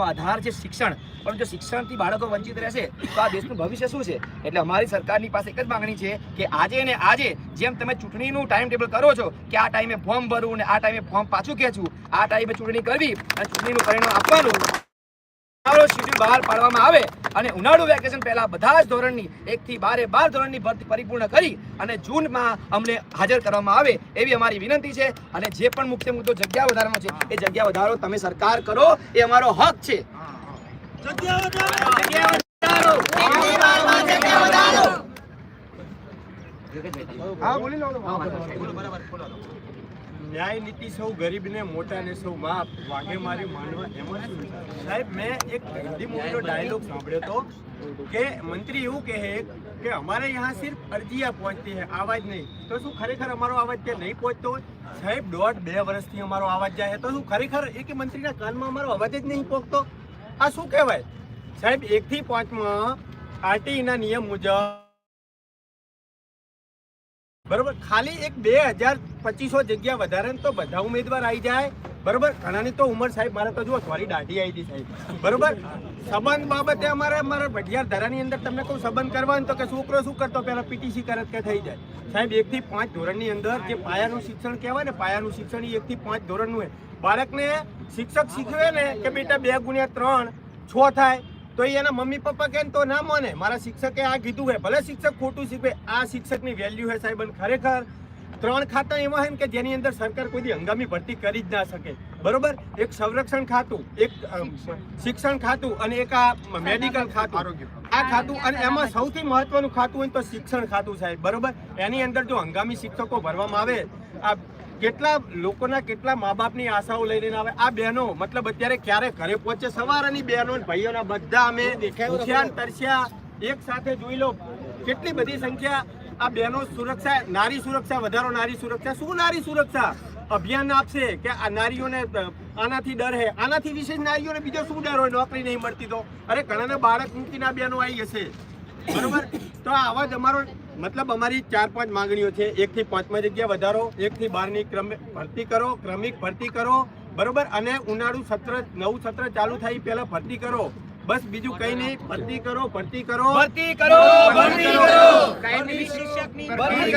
દેશનો આધાર છે શિક્ષણ. પણ જો શિક્ષણથી બાળકો વંચિત રહેશે, તો આ દેશનું ભવિષ્ય શું છે? એટલે અમારી સરકારની પાસે એક જ માંગણી છે કે આજે ને આજે જેમ તમે ચૂંટણીનું ટાઈમ ટેબલ કરો છો કે આ ટાઈમે ફોર્મ ભરવું ને આ ટાઈમે ફોર્મ પાછું ખેંચવું, આ ટાઈમે ચૂંટણી કરવી અને ચૂંટણીનું પરિણામ આપવાનું શેડ્યુલ બહાર પાડવામાં આવે અને ઉનાળુ વેકેશન પહેલા બધા જ ધોરણની એક થી બારે બાર ધોરણની ભરતી પરિપૂર્ણ કરી અને જૂનમાં અમને હાજર કરવામાં આવે એવી અમારી વિનંતી છે. અને જે પણ મુખ્ય મુદ્દો જગ્યા વધારવાનો છે એ જગ્યા વધારો તમે સરકાર કરો એ અમારો હક છે. જગ્યા વધારો ન્યાય નીતિ સૌ ગરીબને મોટાને સૌ બાપ વાગે મારી માનવા એમાં સાહેબ, મેં એક હિન્દી મૂવીનો ડાયલોગ સાંભળ્યો હતો કે મંત્રી એવું કહે કે હમારે યહાં સિર્ફ અરજીયા પહોંચતી હૈ આવાજ નહીં. તો શું ખરેખર અમારો અવાજ ત્યાં નહીં પહોંચતો સાહેબ, દોઢ બે વર્ષથી અમારો અવાજ જાય તો શું ખરેખર એક મંત્રીના કાનમાં અમારો અવાજ જ નહીં પહોંચતો? આ શું કહેવાય? સાહેબ, એકથી પાંચમાં આરટીઈના નિયમ મુજબ બરોબર? ખાલી એક બે હજાર પચીસો જગ્યા વધારે તો બધા ઉમેદવાર આવી જાય. બરોબર? ઘણાની તો ઉંમર સાહેબ, મારે તો જુઓ થોડી દાઢી આવી હતી સાહેબ. બરોબર? સંબંધ બાબતે અમારે, અમારા ભટિયાર ધરાની અંદર તમને કોઈ સંબંધ કરવાનું તો કે છોકરો શું કરતો? પહેલાં પીટીસી કરત કે થઈ જાય. સાહેબ એકથી પાંચ ધોરણની અંદર જે પાયાનું શિક્ષણ કહેવાય ને, પાયાનું શિક્ષણ એ એકથી પાંચ ધોરણનું હોય. બાળકને શિક્ષક શીખવે ને કે બેટા બે ગુણ્યા ત્રણ, છ થાય. તો એના મમ્મી પપ્પા કે તો ના મને. મારા શિક્ષકે આ કીધું હોય ભલે શિક્ષક ખોટું શીખવે આ શિક્ષકની વેલ્યુ છે સાહેબ અને ખરેખર ત્રણ ખાતા એવા છે કે જેની અંદર સરકાર કોઈ હંગામી ભરતી કરી જ ના શકે. બરોબર? એક સંરક્ષણ ખાતું એક શિક્ષણ ખાતું અને એક આ મેડિકલ ખાતું. આ ખાતું અને એમાં સૌથી મહત્વનું ખાતું હોય તો શિક્ષણ ખાતું સાહેબ. બરોબર? એની અંદર જો હંગામી શિક્ષકો ભરવામાં આવે આ કેટલા લોકોના કેટલા મા બાપની આશાઓ લઈને આવે? આ બહેનો મતલબ અત્યારે ક્યારે ઘરે પહોંચે? સવારની બહેનો ભાઈઓના બધા અમે દેખાયું ને તરસ્યા એક સાથે જોઈ લો કેટલી બધી સંખ્યા આ બહેનો સુરક્ષા નારી સુરક્ષા વધારો નારી સુરક્ષા. શું નારી સુરક્ષા? અભિયાન આપશે કે આ નારીઓને આનાથી ડર હે? આનાથી વિશેષ નારીઓને બીજો શું ડર હોય? નોકરી નહીં મળતી તો. અરે ઘણાને બાળક મૂકીને આ બહેનો આવી જશે. બરોબર? તો આ જ અમારો મતલબ અમારી ચાર પાંચ માંગણીઓ છે. એક થી પાંચમાં જગ્યા વધારો એક થી બારની ક્રમ ભરતી કરો ક્રમિક ભરતી કરો બરોબર? અને ઉનાળુ સત્ર નવું સત્ર ચાલુ થાય પહેલાં ભરતી કરો. બસ બીજું કઈ નહીં. ભરતી કરો ભરતી કરો. ભરતી કરો ભરતી કરો. કાયમી શિક્ષકની ભરતી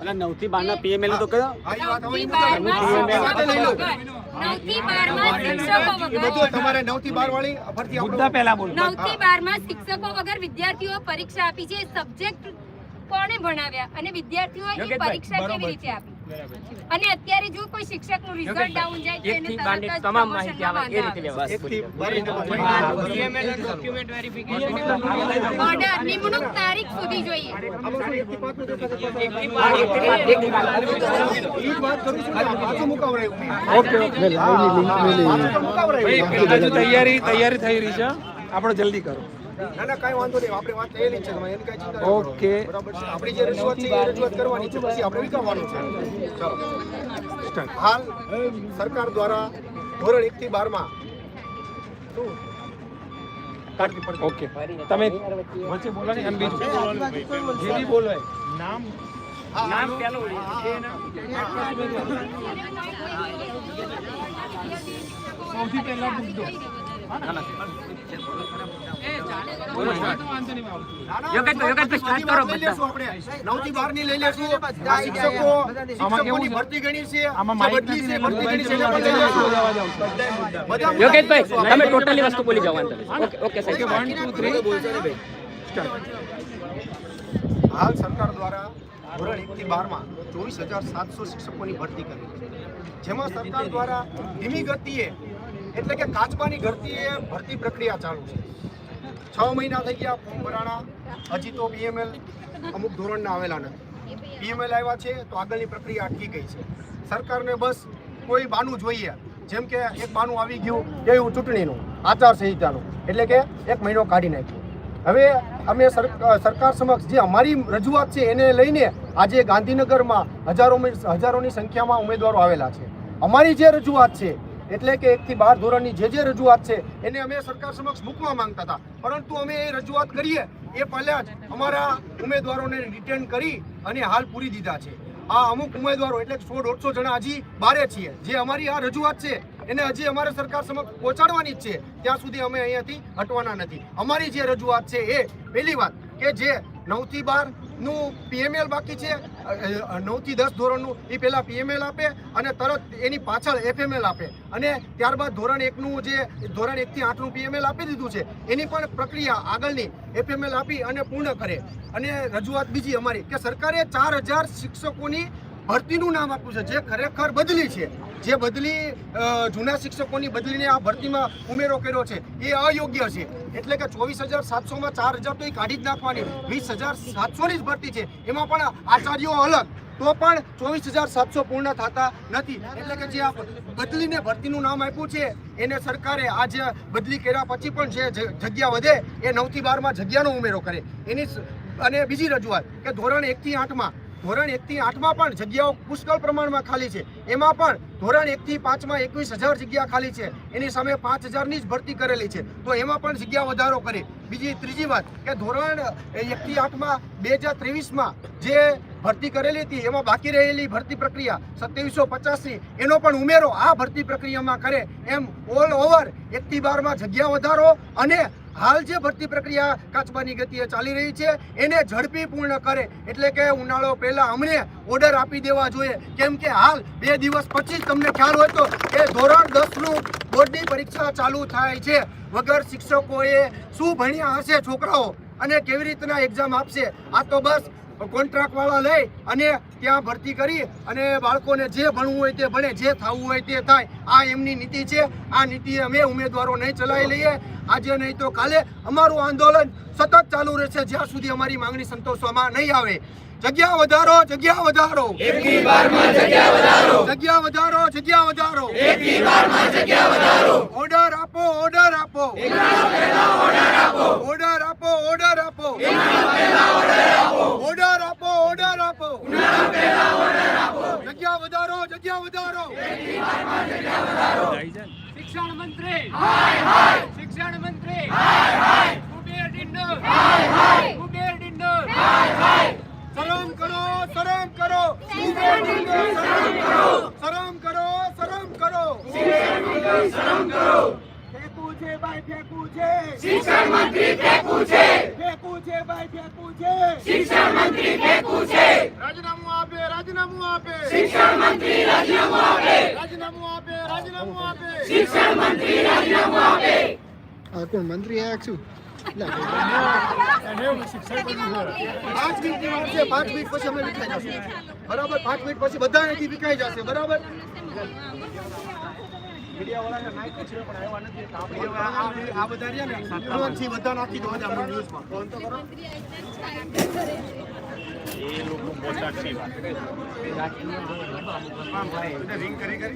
અને નવથી બાર ના પીએમએલ તો કયો? બારમાં શિક્ષકો વગર. શિક્ષકો વગર. તમારે નવથી બાર વાળી ફરતી મુદ્દા પહેલા બોલો. નવથી બારમાં શિક્ષકો વગર વિદ્યાર્થીઓ પરીક્ષા આપી છે. સબ્જેક્ટ કોણે ભણાવ્યા? અને વિદ્યાર્થીઓ પરીક્ષા કેવી રીતે આપી? અને અત્યારે જો કોઈ શિક્ષકનું રિઝલ્ટ ડાઉન જાય તો એને તરત જ તમામ માહિતી આવે એ રીતે વાંધો લેવા એક થી બાર આવે. ઓર્ડર નિમણૂક તારીખ સુધી જોઈએ. તૈયારી તૈયારી થઈ રહી છે. આપણે જલ્દી કરો. ના ના કાંઈ વાંધો નહીં. આપણે વાત થયેલી છે એની કાંઈ ચિંતા ઓકે. બરાબર છે. આપણી જે રજૂઆત છે એ રજૂઆત કરવાની છે. પછી આપણે વિકાવવાનું છે. ચાલો. હાલ સરકાર દ્વારા ધોરણ એકથી બારમાં ઓકે તમે વચ્ચે બોલો ને એમ બીજું. જે બોલો નામ? નામ પેલું સૌથી પહેલા તમે ટોટલી વસ્તુ બોલી જાઓ ઓકે હાલ સરકાર દ્વારા ધોરણ એક થી બારમાં ચોવીસ હજાર સાતસો શિક્ષકોની ભરતી કરી જેમાં સરકાર દ્વારા ધીમી ગતિએ એટલે કે કાચબાની ગતિએ ભરતી પ્રક્રિયા ચાલુ છે. છ મહિના થઈ ગયા ફોર્મ ભરાણા. હજી તો બીએમએલ અમુક ધોરણના આવેલા નથી. બીએમએલ આવ્યા છે તો આગળની પ્રક્રિયા અટકી ગઈ છે. સરકારને બસ કોઈ બાનું જોઈએ. જેમ કે એક બાનું આવી ગયું એવું ચૂંટણીનું, આચારસંહિતાનું. એટલે કે એક મહિનો કાઢી નાખ્યો. હવે અમે સર- સરકાર સમક્ષ જે અમારી રજૂઆત છે એને લઈને આજે ગાંધીનગરમાં હજારો હજારોની સંખ્યામાં ઉમેદવારો આવેલા છે. અમારી જે રજૂઆત છે એટલે કે એકથી બાર ધોરણની જે જે રજૂઆત છે, એને અમે સરકાર સમક્ષ મૂકવા માંગતા હતા. પરંતુ અમે એ રજૂઆત કરીએ, એ પહેલાં જ અમારા ઉમેદવારોને રિટેન કરી અને હાલ પૂરી દીધા છે. આ અમુક ઉમેદવારો, એટલે સો દોઢસો જણા હજી બારે છીએ. જે અમારી આ રજૂઆત છે, એને હજી અમારે સરકાર સમક્ષ પહોંચાડવાની જ છે. ત્યાં સુધી અમે અહીંયાથી હટવાના નથી. અમારી જે રજૂઆત છે એ, પહેલી વાત કે જે નવથી બારનું પીએમએલ બાકી છે નવથી દસ ધોરણનું એ પહેલાં પીએમએલ આપે અને તરત એની પાછળ એફએમએલ આપે. અને ત્યારબાદ ધોરણ એકનું જે, ધોરણ એકથી આઠનું પીએમએલ આપી દીધું છે, એની પણ પ્રક્રિયા આગળની એફએમએલ આપી અને પૂર્ણ કરે. અને રજૂઆત બીજી અમારી કે સરકારે ચાર હજાર શિક્ષકોની ભરતીનું નામ આપ્યું છે, જે ખરેખર બદલી છે. જે બદલી જૂના શિક્ષકોની બદલીને આ ભરતીમાં ઉમેરો કર્યો છે, એ અયોગ્ય છે. એટલે કે ચોવીસ હજાર સાતસોમાં ચાર હજાર તો એ કાઢી જ નાખવાની. વીસ હજાર સાતસોની જ ભરતી છે, એમાં પણ આચાર્યો અલગ. તો પણ ચોવીસ હજાર સાતસો પૂર્ણ થતા નથી. એટલે કે જે આ બદલીને ભરતીનું નામ આપ્યું છે, એને સરકારે આ જે બદલી કર્યા પછી પણ જે જગ્યા વધે, એ નવથી બારમાં જગ્યાનો ઉમેરો કરે. એની અને બીજી રજૂઆત, કે ધોરણ એકથી આઠમાં ધોરણ એકથી આઠમાં પણ જગ્યાઓ પુષ્કળ પ્રમાણમાં ખાલી છે. એમાં પણ ધોરણ એકથી પાંચમાં એકવીસ હજાર જગ્યા ખાલી છે. એની સામે પાંચ હજારની જ ભરતી કરેલી છે. તો એમાં પણ જગ્યા વધારો કરે. બીજી, ત્રીજી વાત કે ધોરણ એકથી આઠમાં બે હજાર ત્રેવીસમાં જે ભરતી કરેલી હતી, એમાં બાકી રહેલી ભરતી પ્રક્રિયા સત્યાવીસો પચાસની, એનો પણ ઉમેરો આ ભરતી પ્રક્રિયામાં કરે. એમ ઓલ ઓવર એકથી બારમાં જગ્યા વધારો અને હાલ જે ભરતી પ્રક્રિયા કાચબાની ગતિએ ચાલી રહી છે, એને ઝડપી પૂર્ણ કરે. એટલે કે ઉનાળો પહેલા અમને ઓર્ડર આપી દેવા જોઈએ. કેમ કે હાલ બે દિવસ પછી તમને ખ્યાલ હોય તો કે ધોરણ દસનું બોર્ડની પરીક્ષા ચાલુ થાય છે. વગર શિક્ષકોએ શું ભણ્યા હશે છોકરાઓ? અને કેવી રીતના એક્ઝામ આપશે? આ તો બસ કોન્ટ્રાક્ટ વાળા લઈ અને ત્યાં ભરતી કરી અને બાળકોને જે ભણવું હોય તે ભણે જે થવું હોય તે થાય. આ એમની નીતિ છે. આ નીતિ અમે ઉમેદવારો નહીં ચલાવી લઈએ. આજે નહીં તો કાલે અમારું આંદોલન સતત ચાલુ રહેશે. જ્યાં સુધી અમારી માંગણી સંતોષવામાં નહીં આવે. જગ્યા વધારો જગ્યા વધારો. જગ્યા વધારો. જગ્યા વધારો જગ્યા આપો ઓર્ડર આપો ઓર્ડર આપો ઓર્ડર આપો ઓર્ડર આપો ઓર્ડર આપો જગ્યા વધારો જગ્યા વધારો શિક્ષણ મંત્રી શિક્ષણ મંત્રી કુબેર ડિંડોર કુબેર ડિંડોર શરમ કરો શરમ કરો. શરમ કરો શરમ કરો. શરમ કરો ફેંકવું છે ભાઈ ફેંકવું છે. શિક્ષણ મંત્રી ફેંકવું છે. ફેંકવું છે ભાઈ ફેંકવું છે. શિક્ષણ મંત્રી ફેંકવું છે. રાજીનામું આપે રાજીનામું આપે. શિક્ષણ મંત્રી રાજીનામું આપે. રાજીનામું આપે રાજીનામું આપે. શિક્ષણ મંત્રી રાજીનામું આપે. આ કોણ મંત્રી આયા શું? પાંચ મિનિટની વાત છે પાંચ મિનિટ પછી અમે વિખાઈ જશે. બરાબર પાંચ મિનિટ પછી બધા નથી વિખાઈ જશે બરાબર? મીડિયાવાળાને નાખ્યું છે પણ આવ્યા નથી એટલે આપણે હવે આ- આ બધા રહ્યા ને બધા નાખી દો આજે આપણે ન્યૂઝમાં. ફોન તો કરો. હા ભાઈ રિંગ કરી કરી.